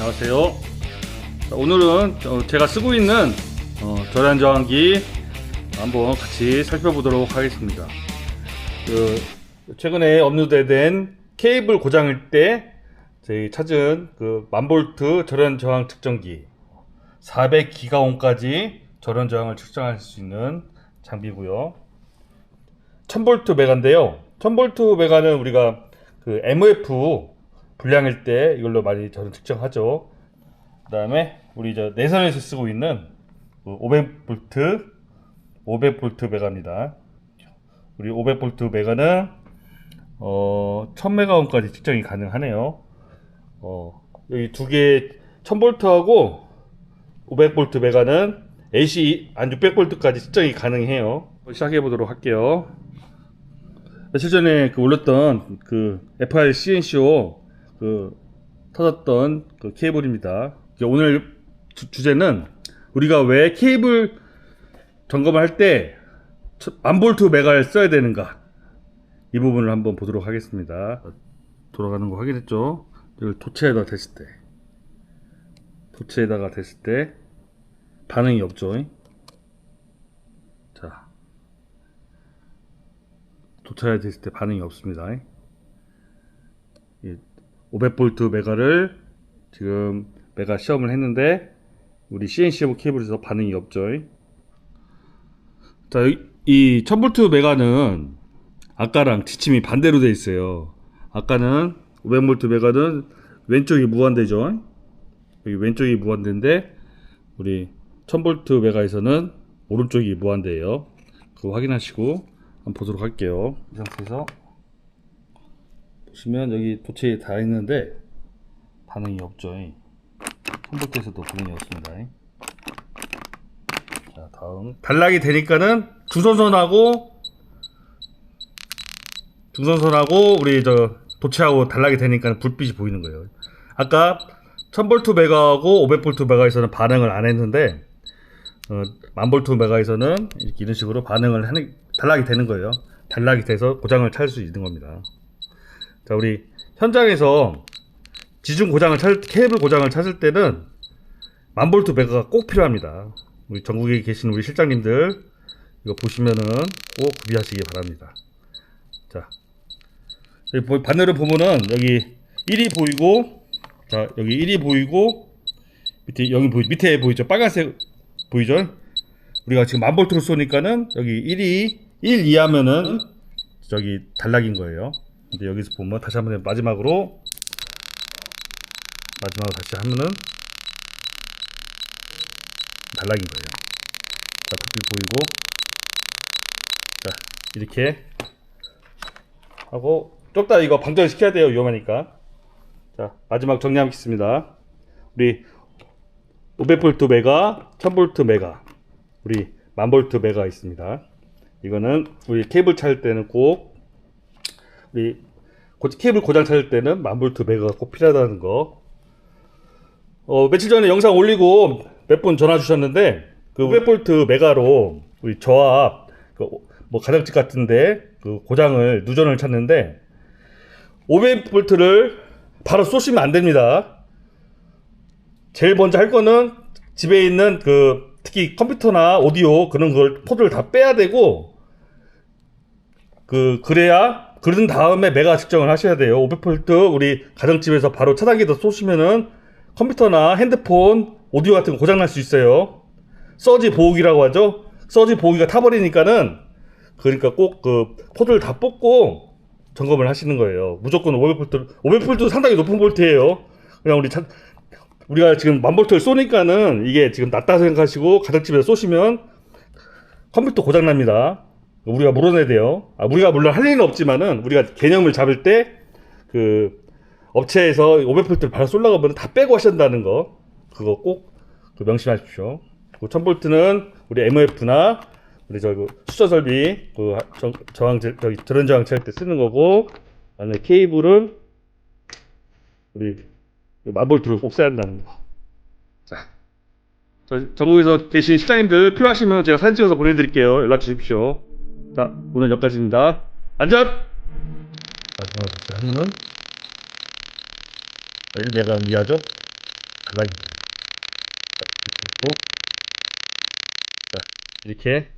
안녕하세요. 자, 오늘은 어, 제가 쓰고 있는 어, 저란 저항기 한번 같이 살펴보도록 하겠습니다. 그 최근에 업로드된 케이블 고장일 때 저희 찾은 그 만볼트 절연 저항 측정기 400기가옴까지 절연 저항을 측정할 수 있는 장비고요. 1000볼트 메가인데요. 1000볼트 메가는 우리가 그 MF 불량일 때 이걸로 많이 저는 측정하죠. 그 다음에 우리 저 내선에서 쓰고 있는 그 500볼트 500볼트 메가입니다. 우리 500볼트 메가는 어 1000메가옴까지 측정이 가능하네요. 어 여기 두 개 1000볼트하고 500볼트 메가는 AC 한 600볼트까지 측정이 가능해요. 시작해 보도록 할게요. 며칠 전에 그 올렸던 그 FR CNCO 그 터졌던 그 케이블입니다. 오늘 주, 주제는 우리가 왜 케이블 점검을 할 때 만볼트 메가를 써야 되는가 이 부분을 한번 보도록 하겠습니다. 돌아가는 거 확인했죠? 이걸 도체에다 댔을 때 도체에다가 댔을 때 반응이 없죠. 자, 도체에 됐을 때 반응이 없습니다. 500볼트 메가를 지금 메가 시험을 했는데 우리 CNC 케이블에서 반응이 없죠. 자, 이- 이 1000볼트 메가는 아까랑 지침이 반대로 돼 있어요. 아까는 500볼트 메가는 왼쪽이 무한대죠. 여기 왼쪽이 무한대인데 우리 1000볼트 메가에서는 오른쪽이 무한대예요. 그거 확인하시고 한번 보도록 할게요. 이 상태에서 보시면 여기 도체에 다 있는데 반응이 없죠. 1000볼트에서도 반응이 없습니다. 자, 다음 단락이 되니까는 중선선하고 중선선하고 우리 저 도체하고 단락이 되니까 불빛이 보이는 거예요. 아까 1000볼트 메가하고 500볼트 메가에서는 반응을 안 했는데 어, 1000볼트 메가에서는 이런 식으로 반응을 하는 단락이 되는 거예요. 단락이 돼서 고장을 찾을 수 있는 겁니다. 자, 우리 현장에서 지중 고장을 찾을 케이블 고장을 찾을 때는 만볼트 메가가 꼭 필요합니다. 우리 전국에 계신 우리 실장님들 이거 보시면은 꼭 구비하시기 바랍니다. 자, 여기 보- 반대로 보면은 여기 1이 보이고 자 여기 1이 보이고 밑에 여기 보이 밑에 보이죠 빨간색 보이죠? 우리가 지금 만볼트로 쏘니까는 여기 1이 1 이하면은 저기 단락인 거예요. 근데 여기서 보면 다시 한번 마지막으로 마지막으로 다시 하면은 단락인 거예요. 자, 불빛 보이고. 자 이렇게 하고 좀더 이거 방전을 시켜야 돼요 위험하니까. 자 마지막 정리하겠습니다. 우리 500볼트 메가 1000볼트 메가. 우리 1000볼트 메가 있습니다. 이거는 우리 케이블 찾을 때는 꼭 우리 고- 케이블 고장 찾을 때는 1000볼트 메가가 꼭 필요하다는 거 어, 며칠 전에 영상 올리고 몇 분 전화 주셨는데 그 500볼트 메가로 우리 저압 그 뭐 가정집 같은데 그 고장을 누전을 찾는데 500볼트를 바로 쏘시면 안 됩니다. 제일 먼저 할 거는 집에 있는 그 특히 컴퓨터나 오디오 그런 걸 포드를 다 빼야 되고 그 그래야 그런 다음에 메가 측정을 하셔야 돼요. 500볼트 우리 가정집에서 바로 차단기도 쏘시면은 컴퓨터나 핸드폰 오디오 같은 거 고장 날 수 있어요. 서지 보호기라고 하죠. 서지 보호기가 타버리니까는 그러니까 꼭 그 코드를 다 뽑고 점검을 하시는 거예요. 무조건 500볼트, 500볼트 상당히 높은 볼트예요. 그냥 우리 차, 우리가 지금 만 볼트를 쏘니까는 이게 지금 낮다 생각하시고 가정집에서 쏘시면 컴퓨터 고장 납니다. 우리가 물어내야 돼요. 아, 우리가 물론 할 일은 없지만은 우리가 개념을 잡을 때 그 업체에서 500볼트를 바로 쏠라고 하면 다 빼고 하신다는 거 그거 꼭 그 명심하십시오. 그 1000볼트는 우리 MF나 우리 저기 수저 설비 그 저, 저항 제- 저기 드론 저항 찰때 쓰는 거고 안에 케이블은 우리 만볼트를 꼭 써야 한다는 거. 자, 저 전국에서 계신 실장님들 필요하시면 제가 사진 찍어서 보내드릴게요. 연락 주십시오. 자, 오늘 여기까지입니다. 안전. 마지막으로 하면은 1메가 이하죠? 가만히. 자, 이렇게. 자, 이렇게